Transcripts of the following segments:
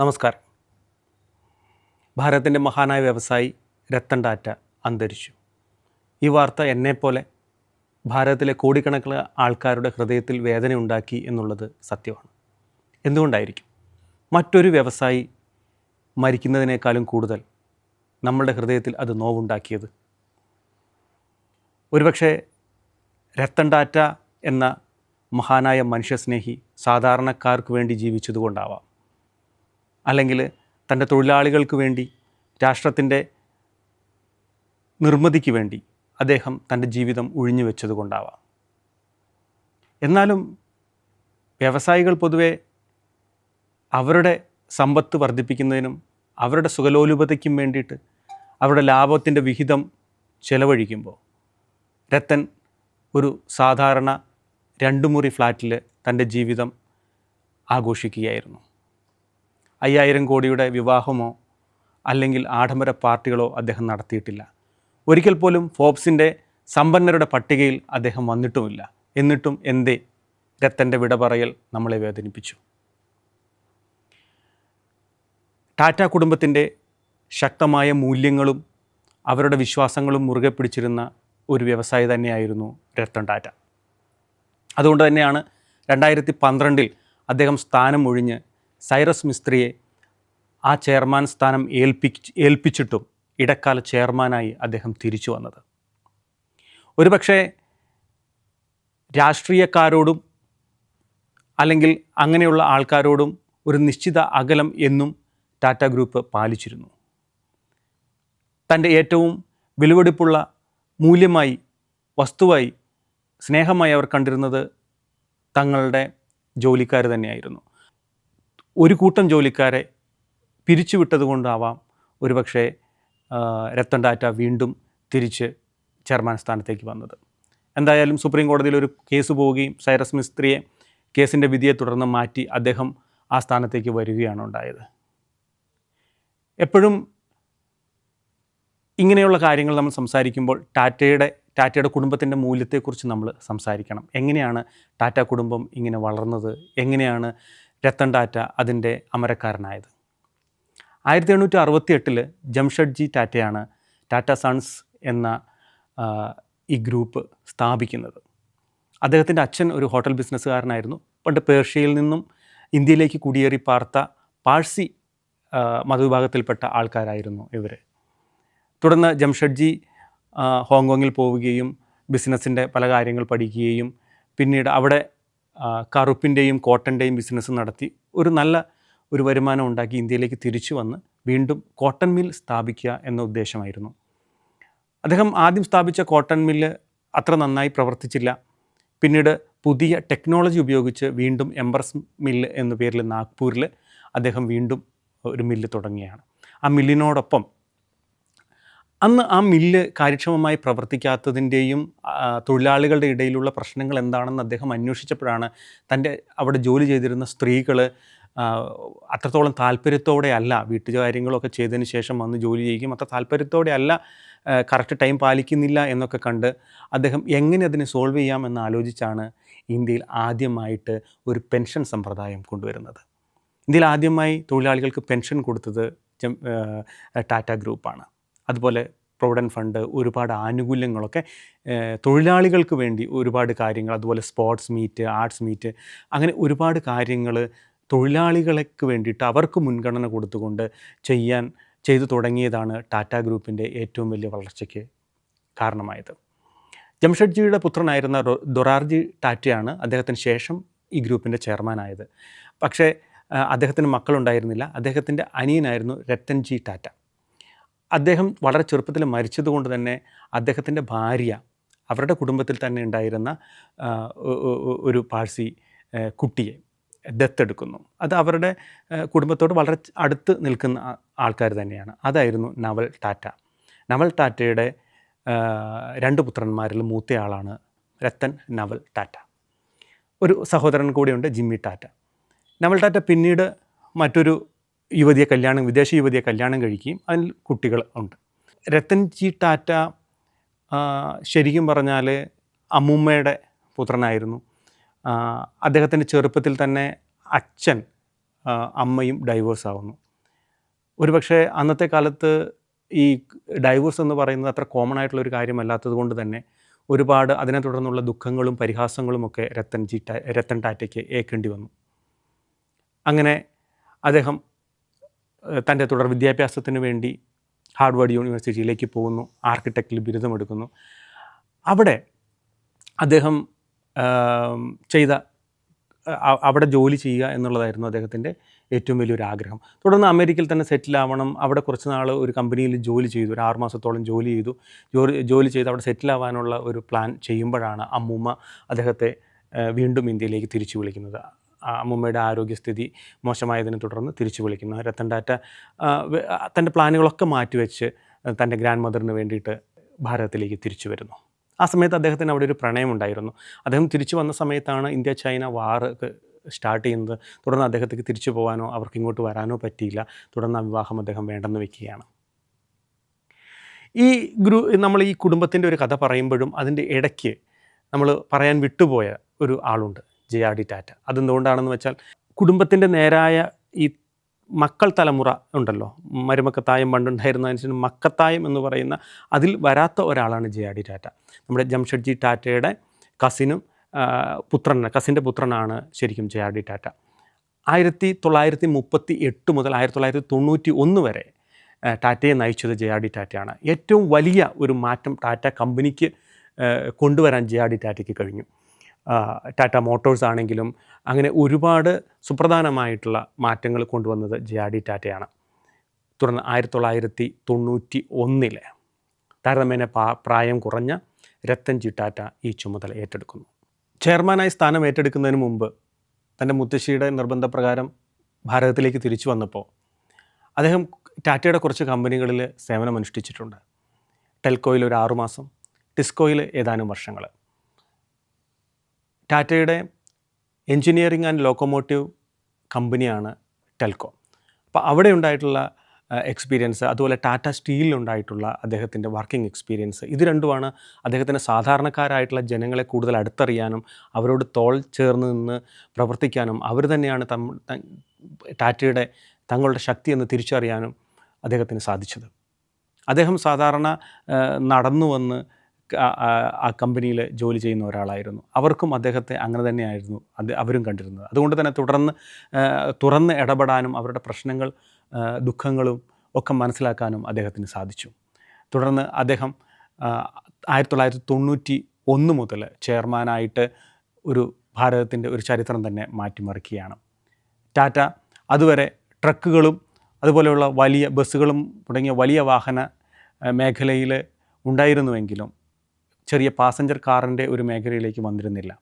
നമസ്കാരം. ഭാരതത്തിന്റെ മഹാനായ വ്യവസായി രത്തൻ ടാറ്റ അന്തരിച്ചു. ഈ വാർത്ത എന്നെപ്പോലെ ഭാരതത്തിലെ കോടിക്കണക്കിന് ആൾക്കാരുടെ ഹൃദയത്തിൽ വേദന ഉണ്ടാക്കി എന്നുള്ളത് സത്യമാണ്. എന്തുകൊണ്ടായിരിക്കും? മറ്റൊരു വ്യവസായി മരിക്കുന്നതിനേക്കാളും കൂടുതൽ നമ്മളുടെ ഹൃദയത്തിൽ അത് നോവുണ്ടാക്കിയത്? ഒരുപക്ഷെ രത്തൻ ടാറ്റ എന്ന മഹാനായ മനുഷ്യസ്നേഹി സാധാരണക്കാർക്ക് വേണ്ടി ജീവിച്ചതുകൊണ്ടാവാം. അല്ലെങ്കിൽ തന്റെ തൊഴിലാളികൾക്ക് വേണ്ടി രാഷ്ട്രത്തിന്റെ നിർമ്മിതിക്ക് വേണ്ടി അദ്ദേഹം തന്റെ ജീവിതം ഒഴിഞ്ഞു വെച്ചതുകൊണ്ടാവാം. എന്നാലും വ്യവസായികൾ പൊതുവെ അവരുടെ സമ്പത്ത് വർദ്ധിപ്പിക്കുന്നതിനും അവരുടെ സുഖലോലുപതയ്ക്കും വേണ്ടിയിട്ട് അവരുടെ ലാഭത്തിന്റെ വിഹിതം ചെലവഴിക്കുമ്പോൾ രത്തൻ ഒരു സാധാരണ രണ്ടു മുറി ഫ്ലാറ്റിൽ തന്റെ ജീവിതം ആഘോഷിക്കുകയായിരുന്നു. അയ്യായിരം കോടിയുടെ വിവാഹമോ അല്ലെങ്കിൽ ആഡംബര പാർട്ടികളോ അദ്ദേഹം നടത്തിയിട്ടില്ല. ഒരിക്കൽ പോലും ഫോബ്സിന്റെ സമ്പന്നരുടെ പട്ടികയിൽ അദ്ദേഹം വന്നിട്ടുമില്ല. എന്നിട്ടും എന്തേ? രത്തന്റെ വിട പറയൽ നമ്മളെ വേദനിപ്പിച്ചു. ടാറ്റ കുടുംബത്തിന്റെ ശക്തമായ മൂല്യങ്ങളും അവരുടെ വിശ്വാസങ്ങളും മുറുകെ പിടിച്ചിരുന്ന ഒരു വ്യവസായി തന്നെയായിരുന്നു രത്തൻ ടാറ്റ. അതുകൊണ്ട് തന്നെയാണ് രണ്ടായിരത്തി പന്ത്രണ്ടിൽ അദ്ദേഹം സ്ഥാനം ഒഴിഞ്ഞ് സൈറസ് മിസ്ത്രിയെ ആ ചെയർമാൻ സ്ഥാനം ഏൽപ്പിച്ച് ഏൽപ്പിച്ചിട്ടും ഇടക്കാല ചെയർമാനായി അദ്ദേഹം തിരിച്ചു വന്നത്. ഒരുപക്ഷെ രാഷ്ട്രീയക്കാരോടും അല്ലെങ്കിൽ അങ്ങനെയുള്ള ആൾക്കാരോടും ഒരു നിശ്ചിത അകലം എന്നും ടാറ്റ ഗ്രൂപ്പ് പാലിച്ചിരുന്നു. തന്റെ ഏറ്റവും വിലവെടുപ്പുള്ള മൂല്യമായി വസ്തുവായി സ്നേഹമായി അവർ കണ്ടിരുന്നത് തങ്ങളുടെ ജോലിക്കാർ തന്നെയായിരുന്നു. ഒരു കൂട്ടം ജോലിക്കാരെ പിരിച്ചുവിട്ടതുകൊണ്ടാവാം ഒരുപക്ഷെ ആ, രത്തൻ ടാറ്റ വീണ്ടും തിരിച്ച് ചെയർമാൻ സ്ഥാനത്തേക്ക് വന്നത്. എന്തായാലും സുപ്രീം കോടതിയിൽ ഒരു കേസ് പോവുകയും സൈറസ് മിസ്ത്രിയെ കേസിന്റെ വിധിയെ തുടർന്ന് മാറ്റി അദ്ദേഹം ആ സ്ഥാനത്തേക്ക് വരികയാണ് ഉണ്ടായത്. എപ്പോഴും ഇങ്ങനെയുള്ള കാര്യങ്ങൾ നമ്മൾ സംസാരിക്കുമ്പോൾ ടാറ്റയുടെ ടാറ്റയുടെ കുടുംബത്തിന്റെ മൂല്യത്തെക്കുറിച്ച് നമ്മൾ സംസാരിക്കണം. എങ്ങനെയാണ് ടാറ്റ കുടുംബം ഇങ്ങനെ വളർന്നത്? എങ്ങനെയാണ് രത്തൻ ടാറ്റ അതിന്റെ അമരക്കാരനായത്. ആയിരത്തി എണ്ണൂറ്റി അറുപത്തി എട്ടിൽ ജംഷഡ്ജി ടാറ്റയാണ് ടാറ്റ സൺസ് എന്ന ഈ ഗ്രൂപ്പ് സ്ഥാപിക്കുന്നത്. അദ്ദേഹത്തിന്റെ അച്ഛൻ ഒരു ഹോട്ടൽ ബിസിനസ്സുകാരനായിരുന്നു. പണ്ട് പേർഷ്യയിൽ നിന്നും ഇന്ത്യയിലേക്ക് കുടിയേറി പാർത്ത പാഴ്സി മതവിഭാഗത്തിൽപ്പെട്ട ആൾക്കാരായിരുന്നു ഇവർ തുടർന്ന് ജംഷഡ്ജി ഹോങ്കോങ്ങിൽ പോവുകയും ബിസിനസ്സിന്റെ പല കാര്യങ്ങൾ പഠിക്കുകയും പിന്നീട് അവിടെ കറുപ്പിന്റെയും കോട്ടന്റെയും ബിസിനസ് നടത്തി ഒരു നല്ല ഒരു വരുമാനം ഉണ്ടാക്കി ഇന്ത്യയിലേക്ക് തിരിച്ചു വന്ന് വീണ്ടും കോട്ടൺ മിൽ സ്ഥാപിക്കുക എന്ന ഉദ്ദേശമായിരുന്നു. അദ്ദേഹം ആദ്യം സ്ഥാപിച്ച കോട്ടൺ മില്ല് അത്ര നന്നായി പ്രവർത്തിച്ചില്ല. പിന്നീട് പുതിയ ടെക്നോളജി ഉപയോഗിച്ച് വീണ്ടും എംബർസ് മില്ല് എന്ന പേരിൽ നാഗ്പൂരിൽ അദ്ദേഹം വീണ്ടും ഒരു മില്ല് തുടങ്ങിയാണ് ആ മില്ലിനോടൊപ്പം അന്ന് ആ മില്ല് കാര്യക്ഷമമായി പ്രവർത്തിക്കാത്തതിന്റെയും തൊഴിലാളികളുടെ ഇടയിലുള്ള പ്രശ്നങ്ങൾ എന്താണെന്ന് അദ്ദേഹം അന്വേഷിച്ചപ്പോഴാണ് തന്റെ അവിടെ ജോലി ചെയ്തിരുന്ന സ്ത്രീകൾ അത്രത്തോളം താല്പര്യത്തോടെ അല്ല വീട്ടുകാര്യങ്ങളൊക്കെ ചെയ്തതിന് ശേഷം വന്ന് ജോലി ചെയ്യുകയും അത്ര താല്പര്യത്തോടെ അല്ല കറക്റ്റ് ടൈം പാലിക്കുന്നില്ല എന്നൊക്കെ കണ്ട് അദ്ദേഹം എങ്ങനെ അതിനെ സോൾവ് ചെയ്യാമെന്ന് ആലോചിച്ചാണ് ഇന്ത്യയിൽ ആദ്യമായിട്ട് ഒരു പെൻഷൻ സമ്പ്രദായം കൊണ്ടുവരുന്നത്. ഇന്ത്യയിൽ ആദ്യമായി തൊഴിലാളികൾക്ക് പെൻഷൻ കൊടുത്തത് ടാറ്റ ഗ്രൂപ്പാണ്. അതുപോലെ പ്രൊവിഡന്റ് ഫണ്ട് ഒരുപാട് ആനുകൂല്യങ്ങളൊക്കെ തൊഴിലാളികൾക്ക് വേണ്ടി ഒരുപാട് കാര്യങ്ങൾ അതുപോലെ സ്പോർട്സ് മീറ്റ് ആർട്സ് മീറ്റ് അങ്ങനെ ഒരുപാട് കാര്യങ്ങൾ തൊഴിലാളികൾക്ക് വേണ്ടിയിട്ട് അവർക്ക് മുൻഗണന കൊടുത്തുകൊണ്ട് ചെയ്യാൻ ചെയ്തു തുടങ്ങിയതാണ് ടാറ്റ ഗ്രൂപ്പിന്റെ ഏറ്റവും വലിയ വളർച്ചയ്ക്ക് കാരണമായത്. ജംഷഡ്ജിയുടെ പുത്രനായിരുന്ന ദൊറാർജി ടാറ്റയാണ് അദ്ദേഹത്തിന് ശേഷം ഈ ഗ്രൂപ്പിന്റെ ചെയർമാനായത്. പക്ഷേ അദ്ദേഹത്തിന് മക്കളുണ്ടായിരുന്നില്ല. അദ്ദേഹത്തിന്റെ അനിയനായിരുന്നു രത്തൻജി ടാറ്റ. അദ്ദേഹം വളരെ ചെറുപ്പത്തിൽ മരിച്ചതുകൊണ്ട് തന്നെ അദ്ദേഹത്തിന്റെ ഭാര്യ അവരുടെ കുടുംബത്തിൽ തന്നെ ഉണ്ടായിരുന്ന ഒരു പാഴ്സി കുട്ടിയെ ദത്തെടുക്കുന്നു അത് അവരുടെ കുടുംബത്തോട് വളരെ അടുത്ത് നിൽക്കുന്ന ആൾക്കാർ തന്നെയാണ്. അതായിരുന്നു നവൽ ടാറ്റ. നവൽ ടാറ്റയുടെ രണ്ട് പുത്രന്മാരിൽ മൂത്തയാളാണ് രത്തൻ നവൽ ടാറ്റ. ഒരു സഹോദരൻ കൂടിയുണ്ട് ജിമ്മി ടാറ്റ. നവൽ ടാറ്റ പിന്നീട് മറ്റൊരു യുവതിയെ കല്യാണം വിദേശ യുവതിയെ കല്യാണം കഴിക്കുകയും അതിൽ കുട്ടികൾ ഉണ്ട്. രത്തൻജി ടാറ്റ ശരിക്കും പറഞ്ഞാൽ അമ്മൂമ്മയുടെ പുത്രനായിരുന്നു. അദ്ദേഹത്തിന്റെ ചെറുപ്പത്തിൽ തന്നെ അച്ഛൻ അമ്മയും ഡൈവേഴ്സ് ആവുന്നു. ഒരുപക്ഷെ അന്നത്തെ കാലത്ത് ഈ ഡൈവേഴ്സ് എന്ന് പറയുന്നത് അത്ര കോമൺ ആയിട്ടുള്ള ഒരു കാര്യമല്ലാത്തത് കൊണ്ട് തന്നെ ഒരുപാട് അതിനെ തുടർന്നുള്ള ദുഃഖങ്ങളും പരിഹാസങ്ങളും ഒക്കെ രത്തൻ ടാറ്റയ്ക്ക് ഏൽക്കേണ്ടി വന്നു. അങ്ങനെ അദ്ദേഹം തന്റെ തുടർ വിദ്യാഭ്യാസത്തിന് വേണ്ടി ഹാർഡ്വേർഡ് യൂണിവേഴ്സിറ്റിയിലേക്ക് പോകുന്നു ആർക്കിടെക്റ്റിൽ ബിരുദമെടുക്കുന്നു. അവിടെ അദ്ദേഹം ചെയ്ത അവിടെ ജോലി ചെയ്യുക എന്നുള്ളതായിരുന്നു അദ്ദേഹത്തിന്റെ ഏറ്റവും വലിയൊരു ആഗ്രഹം. തുടർന്ന് അമേരിക്കയിൽ തന്നെ സെറ്റിൽ ആവണം അവിടെ കുറച്ച് നാൾ ഒരു കമ്പനിയിൽ ജോലി ചെയ്തു ഒരു ആറ് മാസത്തോളം ജോലി ചെയ്തു. ജോലി ജോലി ചെയ്ത് അവിടെ സെറ്റിൽ ആവാനുള്ള ഒരു പ്ലാൻ ചെയ്യുമ്പോഴാണ് അമ്മൂമ്മ അദ്ദേഹത്തെ വീണ്ടും ഇന്ത്യയിലേക്ക് തിരിച്ചു വിളിക്കുന്നത്. അമ്മൂമ്മയുടെ ആരോഗ്യസ്ഥിതി മോശമായതിനെ തുടർന്ന് തിരിച്ചു വിളിക്കുന്നു. രത്തൻ ടാറ്റ തന്റെ പ്ലാനുകളൊക്കെ മാറ്റിവെച്ച് തന്റെ ഗ്രാൻഡ് മദറിന് വേണ്ടിയിട്ട് ഭാരതത്തിലേക്ക് തിരിച്ചു വരുന്നു. ആ സമയത്ത് അദ്ദേഹത്തിന് അവിടെ ഒരു പ്രണയം ഉണ്ടായിരുന്നു. അദ്ദേഹം തിരിച്ചു വന്ന സമയത്താണ് ഇന്ത്യ ചൈന വാർ സ്റ്റാർട്ട് ചെയ്യുന്നത്. തുടർന്ന് അദ്ദേഹത്തേക്ക് തിരിച്ചു പോകാനോ അവർക്ക് ഇങ്ങോട്ട് വരാനോ പറ്റിയില്ല. തുടർന്ന് ആ വിവാഹം അദ്ദേഹം വേണ്ടെന്ന് വെക്കുകയാണ്. ഈ ഗ്രൂ നമ്മൾ ഈ കുടുംബത്തിന്റെ ഒരു കഥ പറയുമ്പോഴും അതിന്റെ ഇടയ്ക്ക് നമ്മൾ പറയാൻ വിട്ടുപോയ ഒരു ആളുണ്ട്. J R D Tata. അതെന്തുകൊണ്ടാണെന്ന് വെച്ചാൽ കുടുംബത്തിന്റെ നേരായ ഈ മക്കൾ തലമുറ ഉണ്ടല്ലോ. മരുമക്കത്തായം പണ്ടുണ്ടായിരുന്നതിനനുസരിച്ച് മക്കത്തായം എന്ന് പറയുന്ന അതിൽ വരാത്ത ഒരാളാണ് ജെ ആർ ഡി ടാറ്റ. നമ്മുടെ ജംഷഡ്ജി ടാറ്റയുടെ കസിനും പുത്രനാണ് കസിന്റെ പുത്രനാണ് ശരിക്കും ജെ ആർ ഡി ടാറ്റ. ആയിരത്തി തൊള്ളായിരത്തി മുപ്പത്തി എട്ട് മുതൽ ആയിരത്തി തൊള്ളായിരത്തി തൊണ്ണൂറ്റി ഒന്ന് വരെ ടാറ്റയെ നയിച്ചത് ജെ ആർ ഡി ടാറ്റയാണ്. ഏറ്റവും വലിയ ഒരു മാറ്റം ടാറ്റ കമ്പനിക്ക് കൊണ്ടുവരാൻ ജെ ആർ ഡി ടാറ്റയ്ക്ക് കഴിഞ്ഞു. ടാറ്റ മോട്ടോഴ്സ് ആണെങ്കിലും അങ്ങനെ ഒരുപാട് സുപ്രധാനമായിട്ടുള്ള മാറ്റങ്ങൾ കൊണ്ടുവന്നത് ജെ ആർ ഡി ടാറ്റയാണ്. തുടർന്ന് ആയിരത്തി തൊള്ളായിരത്തി തൊണ്ണൂറ്റി ഒന്നിലെ താരതമ്യേന പ്രായം കുറഞ്ഞ രത്തൻജി ടാറ്റ ഈ ചുമതല ഏറ്റെടുക്കുന്നു. ചെയർമാനായി സ്ഥാനം ഏറ്റെടുക്കുന്നതിന് മുമ്പ് തന്റെ മുത്തശ്ശിയുടെ നിർബന്ധപ്രകാരം ഭാരതത്തിലേക്ക് തിരിച്ചു വന്നപ്പോൾ അദ്ദേഹം ടാറ്റയുടെ കുറച്ച് കമ്പനികളിൽ സേവനമനുഷ്ഠിച്ചിട്ടുണ്ട്. ടെൽക്കോയിൽ ഒരു ആറുമാസം ടിസ്കോയിൽ ഏതാനും വർഷങ്ങൾ. ടാറ്റയുടെ എൻജിനീയറിംഗ് ആൻഡ് ലോക്കോമോട്ടീവ് കമ്പനിയാണ് ടെൽകോ. അപ്പോൾ അവിടെ ഉണ്ടായിട്ടുള്ള എക്സ്പീരിയൻസ് അതുപോലെ ടാറ്റ സ്റ്റീലിലുണ്ടായിട്ടുള്ള അദ്ദേഹത്തിന്റെ വർക്കിംഗ് എക്സ്പീരിയൻസ് ഇത് രണ്ടുമാണ് അദ്ദേഹത്തിന് സാധാരണക്കാരായിട്ടുള്ള ജനങ്ങളെ കൂടുതൽ അടുത്തറിയാനും അവരോട് തോൾ ചേർന്ന് നിന്ന് പ്രവർത്തിക്കാനും അവർ തന്നെയാണ് ടാറ്റയുടെ തങ്ങളുടെ ശക്തി എന്ന് തിരിച്ചറിയാനും അദ്ദേഹത്തിന് സാധിച്ചത്. അദ്ദേഹം സാധാരണ നടന്നു വന്ന് ആ കമ്പനിയിൽ ജോലി ചെയ്യുന്ന ഒരാളായിരുന്നു. അവർക്കും അദ്ദേഹത്തെ അങ്ങനെ തന്നെയായിരുന്നു അത് അവരും കണ്ടിരുന്നത്. അതുകൊണ്ട് തന്നെ തുടർന്ന് തുറന്ന് ഇടപെടാനും അവരുടെ പ്രശ്നങ്ങൾ ദുഃഖങ്ങളും ഒക്കെ മനസ്സിലാക്കാനും അദ്ദേഹത്തിന് സാധിച്ചു. തുടർന്ന് അദ്ദേഹം ആയിരത്തി തൊള്ളായിരത്തി തൊണ്ണൂറ്റി ഒന്ന് മുതൽ ചെയർമാനായിട്ട് ഒരു ഭാരതത്തിന്റെ ഒരു ചരിത്രം തന്നെ മാറ്റിമറിക്കുകയാണ്. ടാറ്റ അതുവരെ ട്രക്കുകളും അതുപോലെയുള്ള വലിയ ബസ്സുകളും തുടങ്ങിയ വലിയ വാഹന മേഖലയിൽ ഉണ്ടായിരുന്നുവെങ്കിലും ചെറിയ പാസഞ്ചർ കാറിന്റെ ഒരു മേഖലയിലേക്ക് വന്നിരുന്നില്ല.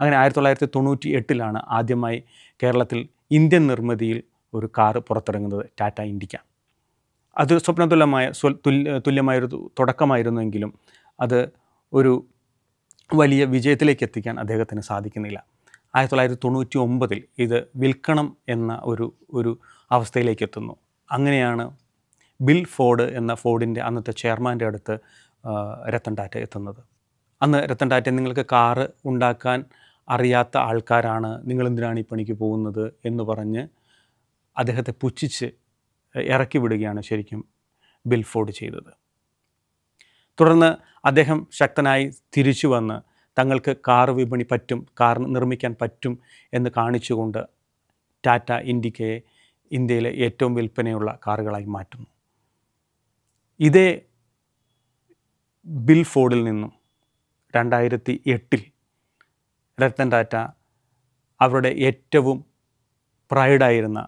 അങ്ങനെ ആയിരത്തി തൊള്ളായിരത്തി തൊണ്ണൂറ്റി എട്ടിലാണ് ആദ്യമായി കേരളത്തിൽ ഇന്ത്യൻ നിർമ്മിതിയിൽ ഒരു കാറ് പുറത്തിറങ്ങുന്നത് ടാറ്റ ഇൻഡിക്ക അത് സ്വപ്നതുല്യമായ തുല്യമായൊരു തുടക്കമായിരുന്നുവെങ്കിലും അത് ഒരു വലിയ വിജയത്തിലേക്ക് എത്തിക്കാൻ അദ്ദേഹത്തിന് സാധിക്കുന്നില്ല. ആയിരത്തി തൊള്ളായിരത്തി തൊണ്ണൂറ്റി ഒമ്പതിൽ ഇത് വിൽക്കണം എന്ന ഒരു ഒരു അവസ്ഥയിലേക്ക് എത്തുന്നു. അങ്ങനെയാണ് ബിൽ ഫോർഡ് എന്ന ഫോർഡിന്റെ അന്നത്തെ ചെയർമാന്റെ അടുത്ത് രത്തൻ ടാറ്റ എത്തുന്നത്. അന്ന് രത്തൻ ടാറ്റ നിങ്ങൾക്ക് കാറ് ഉണ്ടാക്കാൻ അറിയാത്ത ആൾക്കാരാണ് നിങ്ങൾ എന്തിനാണ് ഈ പണിക്ക് പോകുന്നത് എന്ന് പറഞ്ഞ് അദ്ദേഹത്തെ പുച്ഛിച്ച് ഇറക്കി വിടുകയാണ് ശരിക്കും ബിൽഫോർഡ് ചെയ്തത്. തുടർന്ന് അദ്ദേഹം ശക്തനായി തിരിച്ചു വന്ന് തങ്ങൾക്ക് കാർ വിപണി പറ്റും കാർ നിർമ്മിക്കാൻ പറ്റും എന്ന് കാണിച്ചുകൊണ്ട് ടാറ്റ ഇൻഡിക്കയെ ഇന്ത്യയിലെ ഏറ്റവും വിൽപ്പനയുള്ള കാറുകളായി മാറ്റുന്നു. ഇതേ ബിൽ ഫോർഡിൽ നിന്നും രണ്ടായിരത്തി എട്ടിൽ രത്തൻ ടാറ്റ അവരുടെ ഏറ്റവും പ്രൈഡായിരുന്ന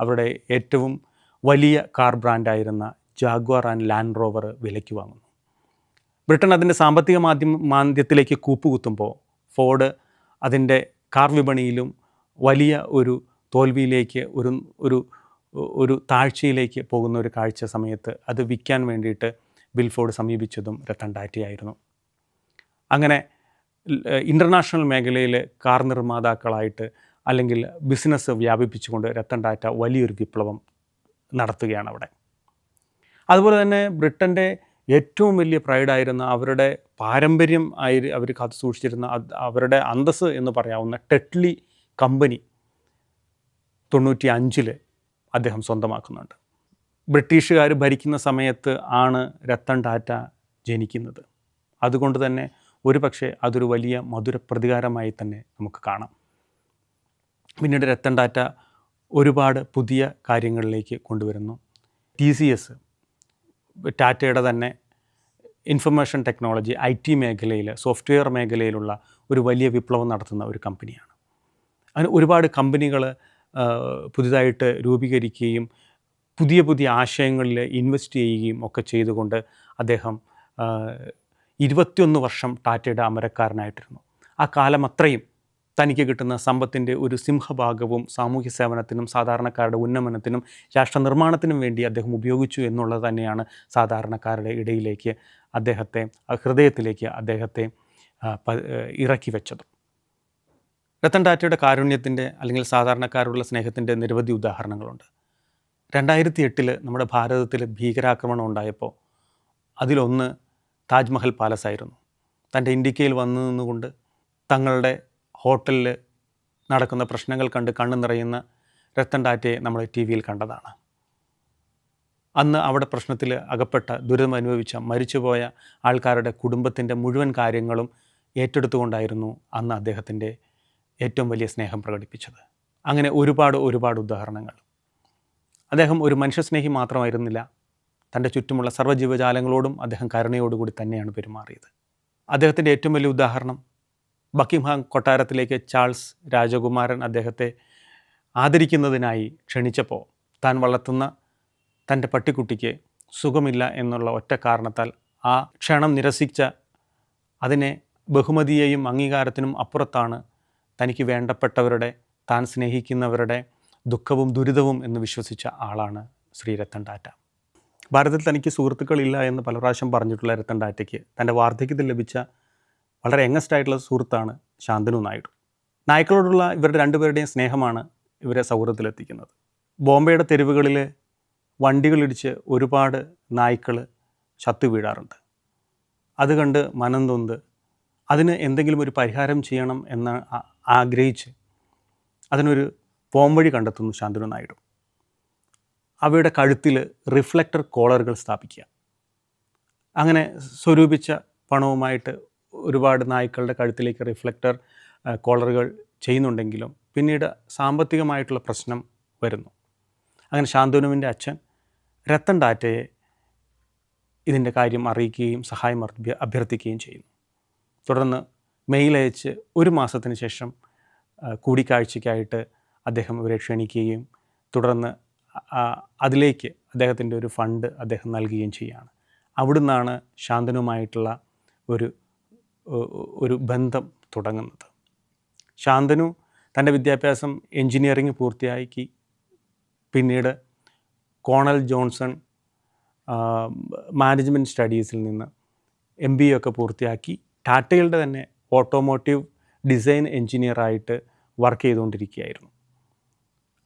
അവരുടെ ഏറ്റവും വലിയ കാർ ബ്രാൻഡായിരുന്ന ജാഗ്വാർ ആൻഡ് ലാൻഡ് റോവർ വിലയ്ക്ക് വാങ്ങുന്നു. ബ്രിട്ടൻ അതിന്റെ സാമ്പത്തിക മാധ്യമ മാന്ദ്യത്തിലേക്ക് കൂപ്പുകുത്തുമ്പോൾ ഫോർഡ് അതിന്റെ കാർ വിപണിയിലും വലിയ ഒരു തോൽവിയിലേക്ക് ഒരു ഒരു ഒരു താഴ്ചയിലേക്ക് പോകുന്ന ഒരു കാഴ്ച സമയത്ത് അത് വിൽക്കാൻ വേണ്ടിയിട്ട് ബിൽഫോർഡ് സമീപിച്ചതും രത്തൻ ടാറ്റയായിരുന്നു അങ്ങനെ ഇന്റർനാഷണൽ മേഖലയിൽ കാർ നിർമ്മാതാക്കളായിട്ട് അല്ലെങ്കിൽ ബിസിനസ് വ്യാപിപ്പിച്ചുകൊണ്ട് രത്തൻ ടാറ്റ വലിയൊരു വിപ്ലവം നടത്തുകയാണ് അവിടെ അതുപോലെ തന്നെ ബ്രിട്ടന്റെ ഏറ്റവും വലിയ പ്രൈഡായിരുന്ന അവരുടെ പാരമ്പര്യം ആയി അവർ കാത്തു സൂക്ഷിച്ചിരുന്ന അവരുടെ അന്തസ് എന്ന് പറയാവുന്ന ടെറ്റ്ലി കമ്പനി തൊണ്ണൂറ്റി അഞ്ചിൽ അദ്ദേഹം സ്വന്തമാക്കുന്നുണ്ട്. ബ്രിട്ടീഷുകാർ ഭരിക്കുന്ന സമയത്ത് ആണ് രത്തൻ ടാറ്റ ജനിക്കുന്നത്. അതുകൊണ്ട് തന്നെ ഒരു പക്ഷേ അതൊരു വലിയ മധുര പ്രതികാരമായി തന്നെ നമുക്ക് കാണാം. പിന്നീട് രത്തൻ ടാറ്റ ഒരുപാട് പുതിയ കാര്യങ്ങളിലേക്ക് കൊണ്ടുവരുന്നു. ടി സി എസ് ടാറ്റയുടെ തന്നെ ഇൻഫർമേഷൻ ടെക്നോളജി ഐ ടി മേഖലയിൽ സോഫ്റ്റ്വെയർ മേഖലയിലുള്ള ഒരു വലിയ വിപ്ലവം നടത്തുന്ന ഒരു കമ്പനിയാണ് അങ്ങനെ ഒരുപാട് കമ്പനികൾ പുതിയതായിട്ട് രൂപീകരിക്കുകയും പുതിയ പുതിയ ആശയങ്ങളിൽ ഇൻവെസ്റ്റ് ചെയ്യുകയും ഒക്കെ ചെയ്തുകൊണ്ട് അദ്ദേഹം ഇരുപത്തിയൊന്ന് വർഷം ടാറ്റയുടെ അമരക്കാരനായിട്ടിരുന്നു. ആ കാലം അത്രയും തനിക്ക് കിട്ടുന്ന സമ്പത്തിന്റെ ഒരു സിംഹഭാഗവും സാമൂഹ്യ സേവനത്തിനും സാധാരണക്കാരുടെ ഉന്നമനത്തിനും രാഷ്ട്ര നിർമ്മാണത്തിനും വേണ്ടി അദ്ദേഹം ഉപയോഗിച്ചു എന്നുള്ളത് തന്നെയാണ് സാധാരണക്കാരുടെ ഇടയിലേക്ക് അദ്ദേഹത്തെ ഹൃദയത്തിലേക്ക് അദ്ദേഹത്തെ ഇറക്കി വെച്ചത്. രത്തൻ ടാറ്റയുടെ കാരുണ്യത്തിന്റെ അല്ലെങ്കിൽ സാധാരണക്കാരുള്ള സ്നേഹത്തിന്റെ നിരവധി ഉദാഹരണങ്ങളുണ്ട്. രണ്ടായിരത്തി എട്ടിൽ നമ്മുടെ ഭാരതത്തിൽ ഭീകരാക്രമണം ഉണ്ടായപ്പോൾ അതിലൊന്ന് താജ്മഹൽ പാലസ് ആയിരുന്നു. തന്റെ ഇന്ത്യക്കയിൽ വന്നു നിന്നുകൊണ്ട് തങ്ങളുടെ ഹോട്ടലിൽ നടക്കുന്ന പ്രശ്നങ്ങൾ കണ്ട് കണ്ണു നിറയുന്ന രത്തൻ ടാറ്റയെ നമ്മൾ ടി വിയിൽ കണ്ടതാണ്. അന്ന് അവിടെ പ്രശ്നത്തിൽ അകപ്പെട്ട ദുരിതം അനുഭവിച്ച മരിച്ചുപോയ ആൾക്കാരുടെ കുടുംബത്തിന്റെ മുഴുവൻ കാര്യങ്ങളും ഏറ്റെടുത്തുകൊണ്ടായിരുന്നു അന്ന് അദ്ദേഹത്തിന്റെ ഏറ്റവും വലിയ സ്നേഹം പ്രകടിപ്പിച്ചത്. അങ്ങനെ ഒരുപാട് ഒരുപാട് ഉദാഹരണങ്ങൾ. അദ്ദേഹം ഒരു മനുഷ്യസ്നേഹി മാത്രമായിരുന്നില്ല. തന്റെ ചുറ്റുമുള്ള സർവജീവജാലങ്ങളോടും അദ്ദേഹം കരുണയോടുകൂടി തന്നെയാണ് പെരുമാറിയത്. അദ്ദേഹത്തിന്റെ ഏറ്റവും വലിയ ഉദാഹരണം ബക്കിംഹാം കൊട്ടാരത്തിലേക്ക് ചാൾസ് രാജകുമാരൻ അദ്ദേഹത്തെ ആദരിക്കുന്നതിനായി ക്ഷണിച്ചപ്പോൾ താൻ വളർത്തുന്ന തന്റെ പട്ടിക്കുട്ടിക്ക് സുഖമില്ല എന്നുള്ള ഒറ്റ കാരണത്താൽ ആ ക്ഷണം നിരസിച്ച അതിനെ ബഹുമതിയെയും അംഗീകാരത്തിനും അപ്പുറത്താണ് തനിക്ക് വേണ്ടപ്പെട്ടവരുടെ താൻ സ്നേഹിക്കുന്നവരുടെ ദുഃഖവും ദുരിതവും എന്ന് വിശ്വസിച്ച ആളാണ് ശ്രീ രത്തൻ ടാറ്റ. ഭാരതത്തിൽ തനിക്ക് സുഹൃത്തുക്കളില്ല എന്ന് പല പ്രാവശ്യം പറഞ്ഞിട്ടുള്ള രത്തൻ ടാറ്റയ്ക്ക് തന്റെ വാർദ്ധക്യത്തിൽ ലഭിച്ച വളരെ യങ്ങസ്റ്റ് ആയിട്ടുള്ള സുഹൃത്താണ് ശാന്തനു നായിഡു. നായ്ക്കളോടുള്ള ഇവരുടെ രണ്ടുപേരുടെയും സ്നേഹമാണ് ഇവരെ സൗഹൃദത്തിലെത്തിക്കുന്നത് ബോംബെയുടെ തെരുവുകളിൽ വണ്ടികളിടിച്ച് ഒരുപാട് നായ്ക്കൾ ചത്തു വീഴാറുണ്ട്. അത് കണ്ട് മനം നൊന്ത് അതിന് എന്തെങ്കിലും ഒരു പരിഹാരം ചെയ്യണം എന്ന് ആഗ്രഹിച്ച് അതിനൊരു പോംവഴി കണ്ടെത്തുന്നു ശാന്തനു നായിഡു. അവയുടെ കഴുത്തിൽ റിഫ്ലക്ടർ കോളറുകൾ സ്ഥാപിക്കുക. അങ്ങനെ സ്വരൂപിച്ച പണവുമായിട്ട് ഒരുപാട് നായ്ക്കളുടെ കഴുത്തിലേക്ക് റിഫ്ലക്ടർ കോളറുകൾ ചെയ്യുന്നുണ്ടെങ്കിലും പിന്നീട് സാമ്പത്തികമായിട്ടുള്ള പ്രശ്നം വരുന്നു. അങ്ങനെ ശാന്തനുവിന്റെ അച്ഛൻ രത്തൻ ടാറ്റയെ ഇതിന്റെ കാര്യം അറിയിക്കുകയും സഹായം അഭ്യ- അഭ്യർത്ഥിക്കുകയും ചെയ്യുന്നു. തുടർന്ന് മെയിൽ അയച്ച് ഒരു മാസത്തിന് ശേഷം കൂടിക്കാഴ്ചയ്ക്കായിട്ട് അദ്ദേഹം ഇവരെ ക്ഷണിക്കുകയും തുടർന്ന് അതിലേക്ക് അദ്ദേഹത്തിന്റെ ഒരു ഫണ്ട് അദ്ദേഹം നൽകുകയും ചെയ്യുകയാണ്. അവിടുന്നാണ് ശാന്തനുമായിട്ടുള്ള ഒരു ഒരു ബന്ധം തുടങ്ങുന്നത്. ശാന്തനു തന്റെ വിദ്യാഭ്യാസം എൻജിനീയറിംഗ് പൂർത്തിയാക്കി. പിന്നീട് കോണൽ ജോൺസൺ മാനേജ്മെന്റ് സ്റ്റഡീസിൽ നിന്ന് എം ബി ഒക്കെ പൂർത്തിയാക്കി. ടാറ്റയുടെ തന്നെ ഓട്ടോമോട്ടീവ് ഡിസൈൻ എൻജിനീയറായിട്ട് വർക്ക് ചെയ്തുകൊണ്ടിരിക്കുകയായിരുന്നു.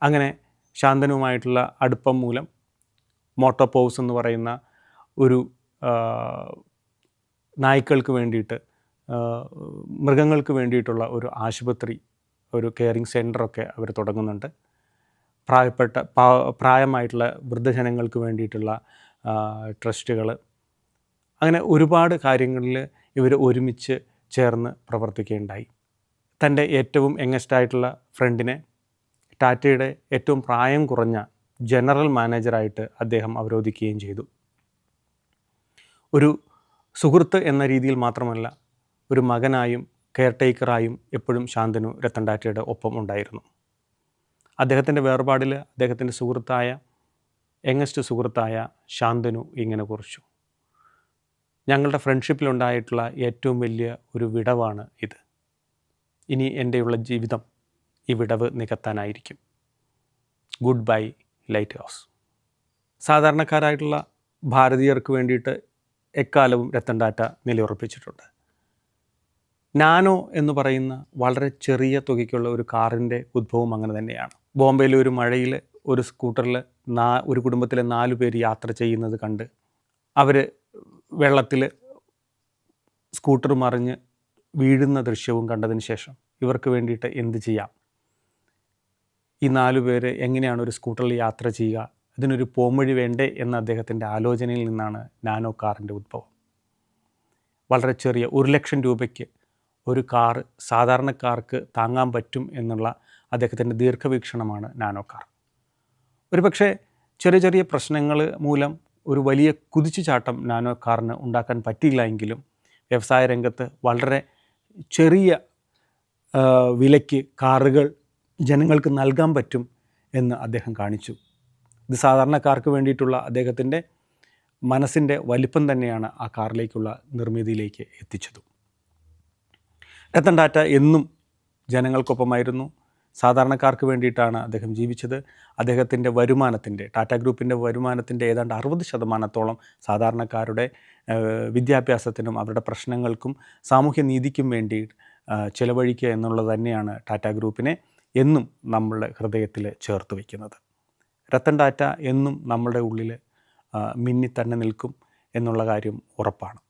അങ്ങനെ ശാന്തനുമായിട്ടുള്ള അടുപ്പം മൂലം മോട്ടോപോവ്സ് എന്ന് പറയുന്ന ഒരു നായ്ക്കൾക്ക് വേണ്ടിയിട്ട് മൃഗങ്ങൾക്ക് വേണ്ടിയിട്ടുള്ള ഒരു ആശുപത്രി ഒരു കെയറിങ് സെന്ററൊക്കെ അവർ തുടങ്ങുന്നുണ്ട്. പ്രായപ്പെട്ട പ്രായമായിട്ടുള്ള വൃദ്ധജനങ്ങൾക്ക് വേണ്ടിയിട്ടുള്ള ട്രസ്റ്റുകൾ അങ്ങനെ ഒരുപാട് കാര്യങ്ങളിൽ ഇവർ ഒരുമിച്ച് ചേർന്ന് പ്രവർത്തിക്കുകയുണ്ടായി. തന്റെ ഏറ്റവും യങ്ങസ്റ്റ് ആയിട്ടുള്ള ഫ്രണ്ടിനെ ടാറ്റയുടെ ഏറ്റവും പ്രായം കുറഞ്ഞ ജനറൽ മാനേജറായിട്ട് അദ്ദേഹം അവരോധിക്കുകയും ചെയ്തു. ഒരു സുഹൃത്ത് എന്ന രീതിയിൽ മാത്രമല്ല ഒരു മകനായും കെയർ ടേക്കറായും എപ്പോഴും ശാന്തനു രത്തൻ ടാറ്റയുടെ ഒപ്പം ഉണ്ടായിരുന്നു. അദ്ദേഹത്തിന്റെ വേർപാടിൽ അദ്ദേഹത്തിന്റെ സുഹൃത്തായ യങ്ങസ്റ്റ് സുഹൃത്തായ ശാന്തനു ഇങ്ങനെ കുറിച്ചു. ഞങ്ങളുടെ ഫ്രണ്ട്ഷിപ്പിലുണ്ടായിട്ടുള്ള ഏറ്റവും വലിയ ഒരു വിടവാണ് ഇത്. ഇനി എന്റെയുള്ള ജീവിതം ഈ വിടവ് നികത്താനായിരിക്കും. ഗുഡ് ബൈ ലൈറ്റ് ഹൗസ് സാധാരണക്കാരായിട്ടുള്ള ഭാരതീയർക്ക് വേണ്ടിയിട്ട് എക്കാലവും രത്തൻ ടാറ്റ നിലയുറപ്പിച്ചിട്ടുണ്ട്. നാനോ എന്ന് പറയുന്ന വളരെ ചെറിയ തുകയ്ക്കുള്ള ഒരു കാറിന്റെ ഉദ്ഭവം അങ്ങനെ തന്നെയാണ്. ബോംബെയിലെ ഒരു മഴയിൽ ഒരു സ്കൂട്ടറിൽ നാ ഒരു കുടുംബത്തിലെ നാലു പേര് യാത്ര ചെയ്യുന്നത് കണ്ട് അവർ വെള്ളത്തിൽ സ്കൂട്ടർ മറിഞ്ഞ് വീഴുന്ന ദൃശ്യവും കണ്ടതിന് ശേഷം ഇവർക്ക് വേണ്ടിയിട്ട് എന്ത് ചെയ്യാം? ഈ നാലു പേര് എങ്ങനെയാണ് ഒരു സ്കൂട്ടറിൽ യാത്ര ചെയ്യുക? ഇതിനൊരു പോംവഴി വേണ്ടേ എന്ന അദ്ദേഹത്തിന്റെ ആലോചനയിൽ നിന്നാണ് നാനോ കാറിന്റെ ഉത്ഭവം. വളരെ ചെറിയ ഒരു ലക്ഷം രൂപയ്ക്ക് ഒരു കാർ സാധാരണക്കാർക്ക് താങ്ങാൻ പറ്റും എന്നുള്ള അദ്ദേഹത്തിന്റെ ദീർഘവീക്ഷണമാണ് നാനോ കാർ. ഒരുപക്ഷെ ചെറിയ ചെറിയ പ്രശ്നങ്ങൾ മൂലം ഒരു വലിയ കുതിച്ചുചാട്ടം നാനോ കാറിന് ഉണ്ടാക്കാൻ പറ്റിയില്ല എങ്കിലും വ്യവസായ രംഗത്ത് വളരെ ചെറിയ വിലയ്ക്ക് കാറുകൾ ജനങ്ങൾക്ക് നൽകാൻ പറ്റും എന്ന് അദ്ദേഹം കാണിച്ചു. ഇത് സാധാരണക്കാർക്ക് വേണ്ടിയിട്ടുള്ള അദ്ദേഹത്തിന്റെ മനസ്സിന്റെ വലിപ്പം തന്നെയാണ് ആ കാറിലേക്കുള്ള നിർമ്മിതിയിലേക്ക് എത്തിച്ചതും. രത്തൻ ടാറ്റ എന്നും ജനങ്ങൾക്കൊപ്പമായിരുന്നു. സാധാരണക്കാർക്ക് വേണ്ടിയിട്ടാണ് അദ്ദേഹം ജീവിച്ചത്. അദ്ദേഹത്തിന്റെ വരുമാനത്തിന്റെ ടാറ്റ ഗ്രൂപ്പിന്റെ വരുമാനത്തിന്റെ ഏതാണ്ട് അറുപത് ശതമാനത്തോളം സാധാരണക്കാരുടെ വിദ്യാഭ്യാസത്തിനും അവരുടെ പ്രശ്നങ്ങൾക്കും സാമൂഹ്യ നീതിക്കും വേണ്ടി ചെലവഴിക്കുക എന്നുള്ളത് തന്നെയാണ് ടാറ്റ ഗ്രൂപ്പിനെ എന്നും നമ്മളുടെ ഹൃദയത്തിൽ ചേർത്ത് വയ്ക്കുന്നത്. രത്തൻ ടാറ്റ എന്നും നമ്മളുടെ ഉള്ളിൽ മിന്നി തന്നെ നിൽക്കും എന്നുള്ള കാര്യം ഉറപ്പാണ്.